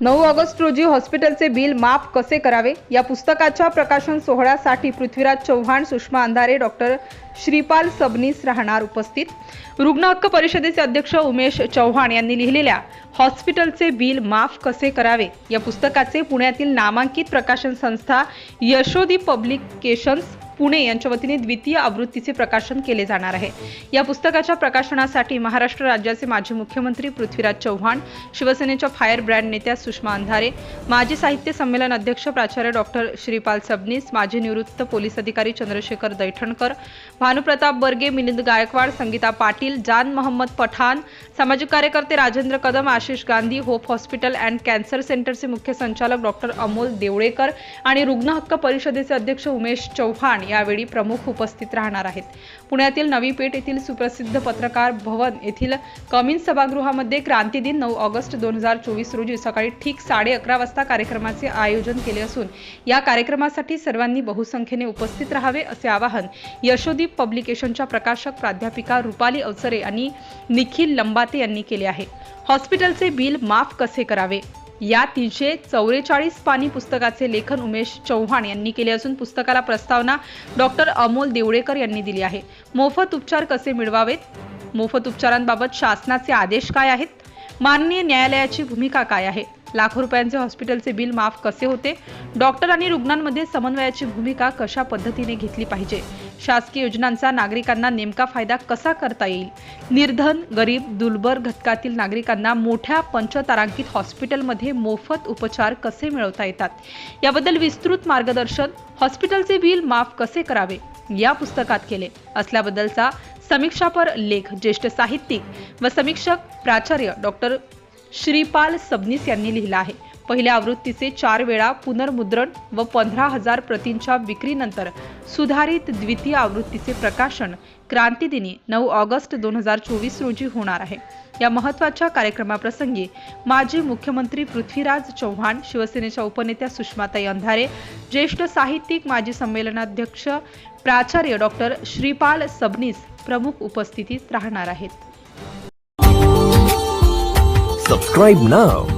नऊ ऑगस्ट रोजी हॉस्पिटलचे बिल माफ कसे करावे? या पुस्तकाच्या प्रकाशन सोहळ्यासाठी पृथ्वीराज चव्हाण सुषमा अंधारे डॉक्टर श्रीपाल सबनीस राहणार उपस्थित. रुग्ण हक्क परिषदेचे अध्यक्ष उमेश चव्हाण यांनी लिहिलेल्या हॉस्पिटलचे बिल माफ कसे करावे? या पुस्तकाचे पुण्यातील नामांकित प्रकाशन संस्था यशोदी पब्लिकेशन्स पुणे यांच्या वतीने द्वितीय आवृत्तीचे प्रकाशन केले जाणार आहे. या पुस्तकाच्या प्रकाशनासाठी महाराष्ट्र राज्याचे माजी मुख्यमंत्री पृथ्वीराज चव्हाण शिवसेनेच्या फायर ब्रँड नेत्या सुषमा अंधारे माजी साहित्य संमेलन अध्यक्ष प्राचार्य डॉक्टर श्रीपाल सबनीस माजी निवृत्त पोलीस अधिकारी चंद्रशेखर दैठणकर भानुप्रताप बर्गे मिलिंद गायकवाड संगीता पाटील जान मोहम्मद पठाण सामाजिक कार्यकर्ते Rajendra Kadam Ashish Gandhi hope hospital and cancer सेंटरचे मुख्य संचालक डॉक्टर अमोल देवळेकर आणि रुग्ण हक्क परिषदेचे अध्यक्ष उमेश चव्हाण यावेळी प्रमुख उपस्थित राहणार आहेत. पुण्यातील नवी पेठ येथील सुप्रसिद्ध पत्रकार भवन येथील कमिन सभागृहामध्ये क्रांती दिन नऊ ऑगस्ट दोन हजार चोवीस रोजी सकाळी ठीक साडे अकरा वाजता कार्यक्रमाचे आयोजन केले असून या कार्यक्रमासाठी सर्वांनी बहुसंख्येने उपस्थित राहावे असे आवाहन यशोदीप पब्लिकेशनच्या प्रकाशक प्राध्यापिका रुपाली अवसरे आणि निखिल लंबाते यांनी केले आहे. हॉस्पिटलचे बिल माफ कसे करावे? या तीनशे चौवेचाळीस पानी पुस्तकाचे लेखन उमेश चव्हाण यांनी केले असून पुस्तकाला प्रस्तावना डॉक्टर अमोल देवळेकर यांनी दिली आहे. मोफत उपचार कसे मिळवावेत? मोफत उपचारांबाबत शासनाचे आदेश काय आहेत? माननीय न्यायालयाची भूमिका काय आहे? लाखो रुपयांचे हॉस्पिटलचे बिल माफ कसे होते? डॉक्टर आणि रुग्णांमध्ये समन्वयाची भूमिका कशा पद्धतीने घेतली पाहिजे? शासकीय योजनांचा नागरिकांना नेमका फायदा कसा करता येईल? निर्धन गरीब दुर्बल घटकातील नागरिकांना मोठ्या पंचतारांकित हॉस्पिटलमध्ये मोफत उपचार कसे मिळवता येतात? याबद्दल विस्तृत मार्गदर्शन हॉस्पिटलचे बिल माफ कसे करावे? या पुस्तकात केले. असल्याबद्दलचा समीक्षापर लेख ज्येष्ठ साहित्यिक व समीक्षक प्राचार्य डॉक्टर श्रीपाल सबनीस यांनी लिहिला आहे. पहिल्या आवृत्तीचे चार वेळा पुनर्मुद्रण व पंधरा हजार प्रतींच्या विक्रीनंतर सुधारित द्वितीय आवृत्तीचे प्रकाशन क्रांतीदिनी नऊ ऑगस्ट दोन हजार चोवीस रोजी होणार आहे. या महत्त्वाच्या कार्यक्रमाप्रसंगी माजी मुख्यमंत्री पृथ्वीराज चव्हाण शिवसेनेच्या उपनेत्या सुषमाताई अंधारे ज्येष्ठ साहित्यिक माजी संमेलनाध्यक्ष प्राचार्य डॉक्टर श्रीपाल सबनीस प्रमुख उपस्थितीत राहणार आहेत. सबस्क्राईब नाव